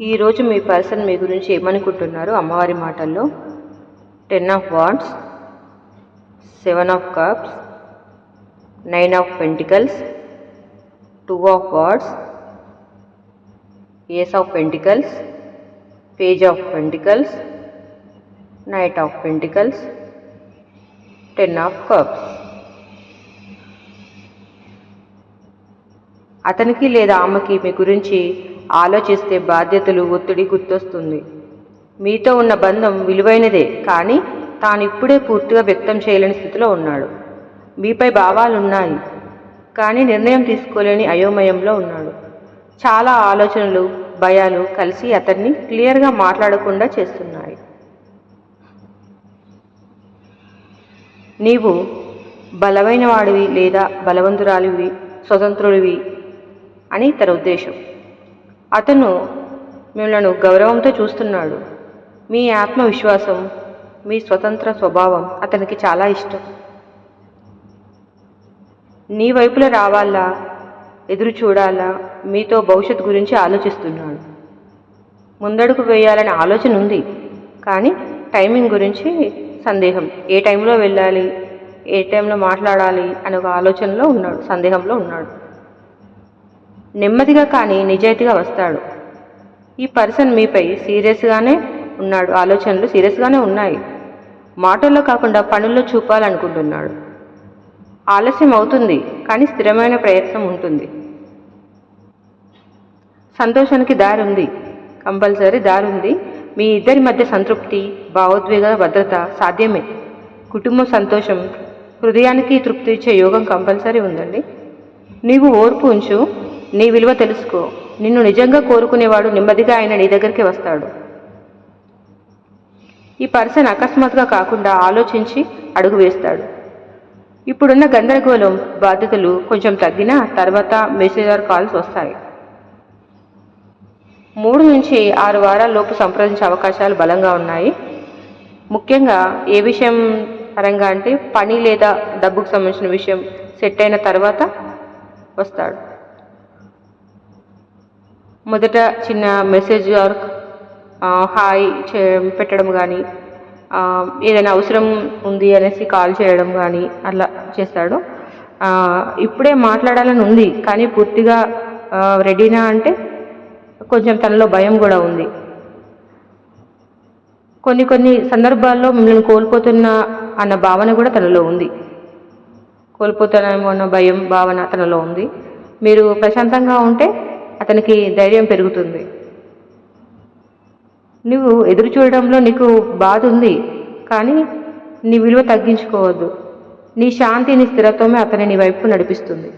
ఈరోజు మీ పర్సన్ మీ గురించి ఏమనుకుంటున్నారు అమ్మవారి మాటల్లో ten of wands seven of cups nine of pentacles two of swords ace of pentacles page of pentacles knight of pentacles ten of cups. అతనికి లేదా ఆమెకి మీ గురించి ఆలోచిస్తే బాధ్యతలు ఒత్తిడి గుర్తొస్తుంది. మీతో ఉన్న బంధం విలువైనదే కానీ తాను ఇప్పుడే పూర్తిగా వ్యక్తం చేయలేని స్థితిలో ఉన్నాడు. మీపై భావాలు ఉన్నాయి కానీ నిర్ణయం తీసుకోలేని అయోమయంలో ఉన్నాడు. చాలా ఆలోచనలు భయాలు కలిసి అతన్ని క్లియర్గా మాట్లాడకుండా చేస్తున్నాయి. నీవు బలమైన వాడివి లేదా బలవంతురాలివి స్వతంత్రుడివి అని తన ఉద్దేశం. అతను మిమ్మల్ని గౌరవంతో చూస్తున్నాడు. మీ ఆత్మవిశ్వాసం మీ స్వతంత్ర స్వభావం అతనికి చాలా ఇష్టం. నీ వైపుల రావాలా ఎదురు చూడాలా మీతో భవిష్యత్తు గురించి ఆలోచిస్తున్నాడు. ముందడుగు వేయాలనే ఆలోచన ఉంది కానీ టైమింగ్ గురించి సందేహం. ఏ టైంలో వెళ్ళాలి ఏ టైంలో మాట్లాడాలి అనే ఒక ఆలోచనలో ఉన్నాడు సందేహంలో ఉన్నాడు. నెమ్మదిగా కానీ నిజాయితీగా వస్తాడు. ఈ పర్సన్ మీపై సీరియస్గానే ఉన్నాడు. ఆలోచనలు సీరియస్గానే ఉన్నాయి. మాటల్లో కాకుండా పనుల్లో చూపాలనుకుంటున్నాడు. ఆలస్యం అవుతుంది కానీ స్థిరమైన ప్రయత్నం ఉంటుంది. సంతోషానికి దారి ఉంది కంపల్సరీ దారి ఉంది మీ ఇద్దరి మధ్య సంతృప్తి భావోద్వేగ భద్రత సాధ్యమే. కుటుంబ సంతోషం హృదయానికి తృప్తి ఇచ్చే యోగం కంపల్సరీ ఉందండి. నీవు ఓర్పు ఉంచు నీ విలువ తెలుసుకో. నిన్ను నిజంగా కోరుకునేవాడు నెమ్మదిగా ఆయన నీ దగ్గరికి వస్తాడు. ఈ పర్సన్ అకస్మాత్తుగా కాకుండా ఆలోచించి అడుగు వేస్తాడు. ఇప్పుడున్న గందరగోళం బాధ్యతలు కొంచెం తగ్గినా తర్వాత మెసేజ్ ఆర్ కాల్స్ వస్తాయి. మూడు నుంచి ఆరు వారాల లోపు సంప్రదించే అవకాశాలు బలంగా ఉన్నాయి. ముఖ్యంగా ఏ విషయం పరంగా అంటే పని లేదా డబ్బుకు సంబంధించిన విషయం సెట్ అయిన తర్వాత వస్తాడు. మొదట చిన్న మెసేజ్ ఆర్ హాయ్ చే పెట్టడం కానీ ఏదైనా అవసరం ఉంది అనేసి కాల్ చేయడం కానీ అట్లా చేస్తాడు. ఇప్పుడే మాట్లాడాలని ఉంది కానీ పూర్తిగా రెడీనా అంటే కొంచెం తనలో భయం కూడా ఉంది. కొన్ని కొన్ని సందర్భాల్లో మిమ్మల్ని కోల్పోతున్న అన్న భావన కూడా తనలో ఉంది. కోల్పోతున్నామో అన్న భయం భావన తనలో ఉంది. మీరు ప్రశాంతంగా ఉంటే అతనికి ధైర్యం పెరుగుతుంది. నువ్వు ఎదురు చూడడంలో నీకు బాధ ఉంది కానీ నీ విలువ తగ్గించుకోవద్దు. నీ శాంతి నీ స్థిరత్వమే అతని నీ వైపు నడిపిస్తుంది.